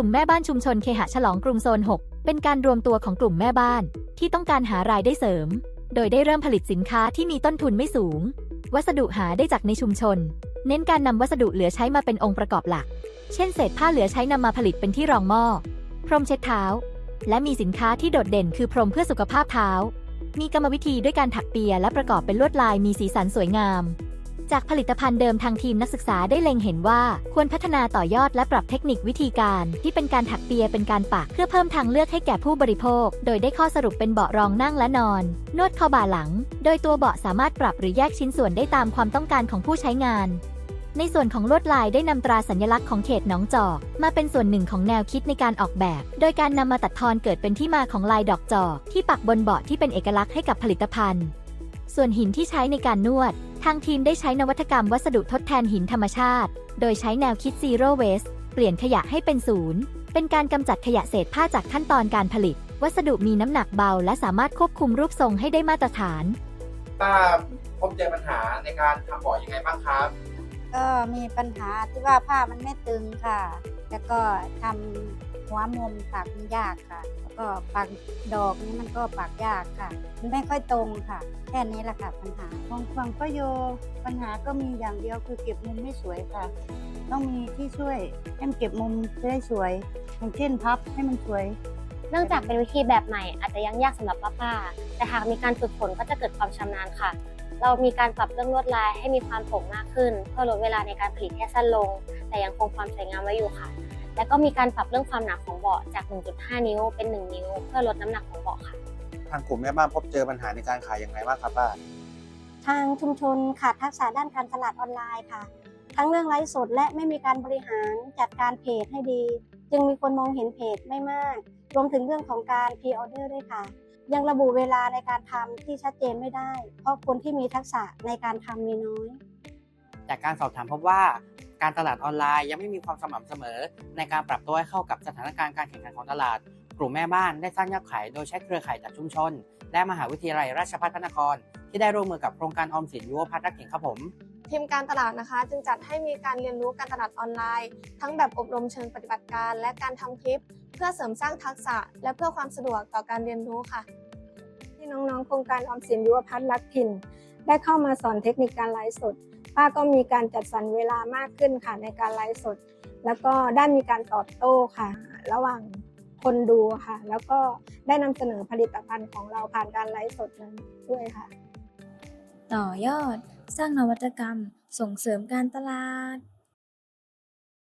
ลุ่มแม่บ้านชุมชนเคหะฉลองกรุงโซน 6 เป็นการรวมตัวของกลุ่มแม่บ้าน ที่ต้องการหารายได้เสริม โดยได้เริ่มผลิตสินค้าที่มีต้นทุนไม่สูง วัสดุหาได้จากในชุมชน เน้นการนำวัสดุเหลือใช้มาเป็นองค์ประกอบหลัก เช่นเศษผ้าเหลือใช้นำมาผลิตเป็นที่รองหม้อ พรมเช็ดเท้า และมีสินค้าที่โดดเด่นคือพรมเพื่อสุขภาพเท้า มีกรรมวิธีด้วยการถักเปียและประกอบเป็นลวดลายมีสีสันสวยงาม จากผลิตภัณฑ์เดิมทางทีมนักศึกษาได้เล็งเห็นว่า ควรพัฒนาต่อยอดและปรับเทคนิควิธีการ ที่เป็นการถักเปียเป็นการปัก เพื่อเพิ่มทางเลือกให้แก่ผู้บริโภค โดยได้ข้อสรุปเป็นเบาะรองนั่งและนอน นวดข้อบ่าหลัง โดยตัวเบาะสามารถปรับหรือแยกชิ้นส่วนได้ตามความต้องการของผู้ใช้งานในส่วนของลวดลายได้นำตราสัญลักษณ์ของเขตหนองจอก มาเป็นส่วนหนึ่งของแนวคิดในการออกแบบ โดยการนำมาตัดทอนเกิดเป็นที่มาของลายดอกจอก ที่ปักบนเบาะที่เป็นเอกลักษณ์ให้กับผลิตภัณฑ์ ส่วนหินที่ใช้ในการนวด ทางทีมได้ใช้นวัตกรรมวัสดุทดแทนหินธรรมชาติ โดยใช้แนวคิด Zero Waste เปลี่ยนขยะให้เป็นศูนย์ เป็นการกำจัดขยะเศษผ้าจากขั้นตอนการผลิต วัสดุมีน้ำหนักเบา และสามารถควบคุมรูปทรงให้ได้มาตรฐาน ป้าพบเจอปัญหาในการทำบ่อยังไงบ้างครับ ก็มีปัญหาที่ว่าผ้ามันไม่ตึงค่ะ แล้วก็ทำหัวมุมปักมันยากค่ะ แล้วก็ปักดอกนี้มันก็ปักยากค่ะ มันไม่ค่อยตรงค่ะ แค่นี้แหละค่ะปัญหาของฝั่งป้าโยปัญหาก็มีอย่างเดียวคือเก็บมุมไม่สวยค่ะ ต้องมีที่ช่วยให้มันเก็บมุมได้สวยอย่างเช่นพับให้มันสวย เนื่องจากเป็นวิธีแบบใหม่อาจจะยังยากสำหรับป้าๆแต่หากมีการฝึกฝนก็จะเกิดความชำนาญค่ะ เรามีการปรับเรื่องลวดลายให้มีความโปร่งมากขึ้น เพื่อลดเวลาในการผลิตให้สั้นลง แต่ยังคงความสวยงามไว้อยู่ค่ะ และก็มีการปรับเรื่องความหนาของเบาะจาก 1.5 นิ้วเป็น 1 นิ้ว เพื่อลดน้ำหนักของเบาะค่ะ ทางกลุ่มแม่บ้านพบเจอปัญหาในการขายยังไงบ้างครับป้าทางชุมชนขาดทักษะด้านการตลาดออนไลน์ค่ะ ทั้งเรื่องไลฟ์สดและไม่มีการบริหารจัดการเพจให้ดี จึงมีคนมองเห็นเพจไม่มาก รวมถึงเรื่องของการพรีออเดอร์ด้วยค่ะ ยังระบุเวลาในการทำที่ชัดเจนไม่ได้ เพราะคนที่มีทักษะในการทำมีน้อย จากการสอบถามพบว่าการตลาดออนไลน์ยังไม่มีความสม่ำเสมอ ในการปรับตัวให้เข้ากับสถานการณ์การแข่งขันของตลาด กลุ่มแม่บ้านได้สร้างยอดขายโดยใช้เครือข่ายจากชุมชน และมหาวิทยาลัยราชภัฏพระนคร ที่ได้ร่วมมือกับโครงการออมสินยุวพัฒน์รักเก่งครับผม ทีมการตลาดนะคะ จึงจัดให้มีการเรียนรู้การตลาดออนไลน์ ทั้งแบบอบรมเชิงปฏิบัติการ และการทำคลิป เพื่อเสริมสร้างทักษะ และเพื่อความสะดวกต่อการเรียนรู้ค่ะ ที่น้องๆโครงการออมสินยุวพัฒน์รักถิ่น ได้เข้ามาสอนเทคนิคการไลฟ์สดป้าก็มีการจัดสรรเวลามากขึ้นค่ะในการไลฟ์สด แล้วก็ได้มีการตอบโต้ค่ะ ระหว่างคนดูค่ะ แล้วก็ได้นำเสนอผลิตภัณฑ์ของเราผ่านการไลฟ์สดนั้นด้วยค่ะ ต่อยอด สร้างนวัตกรรม ส่งเสริมการตลาด